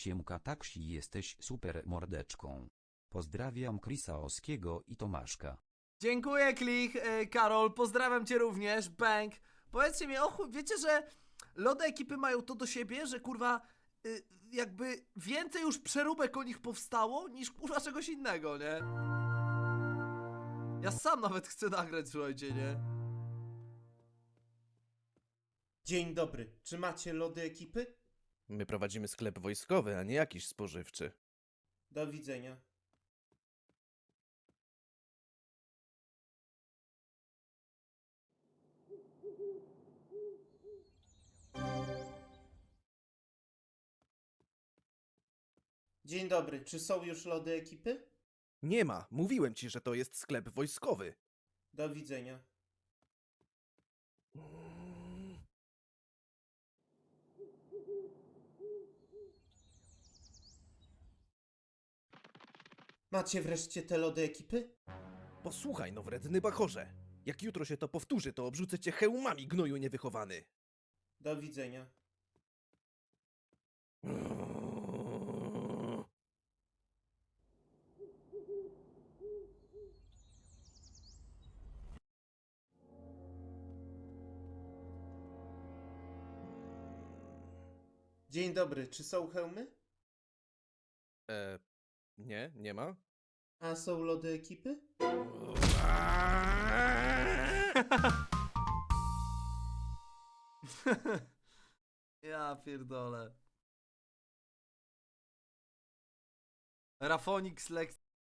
Siemka taksi jesteś super mordeczką. Pozdrawiam Krisa Oskiego i Tomaszka. Dziękuję, Klich. E, Karol, pozdrawiam cię również. Bank. Powiedzcie mi, och, wiecie, że lody ekipy mają to do siebie, że kurwa, y, jakby więcej już przeróbek o nich powstało, niż kurwa czegoś innego, nie? Ja sam nawet chcę nagrać, słuchajcie, nie? Dzień dobry, czy macie lody ekipy? My prowadzimy sklep wojskowy, a nie jakiś spożywczy. Do widzenia. Dzień dobry, czy są już lody ekipy? Nie ma, mówiłem ci, że to jest sklep wojskowy. Do widzenia. Macie wreszcie te lody ekipy? Posłuchaj, no wredny bachorze. Jak jutro się to powtórzy, to obrzucę cię hełmami, gnoju niewychowany. Do widzenia. Dzień dobry, czy są hełmy? E, nie, nie ma. A są lody ekipy? Ja pierdolę. Rafonix lekcja.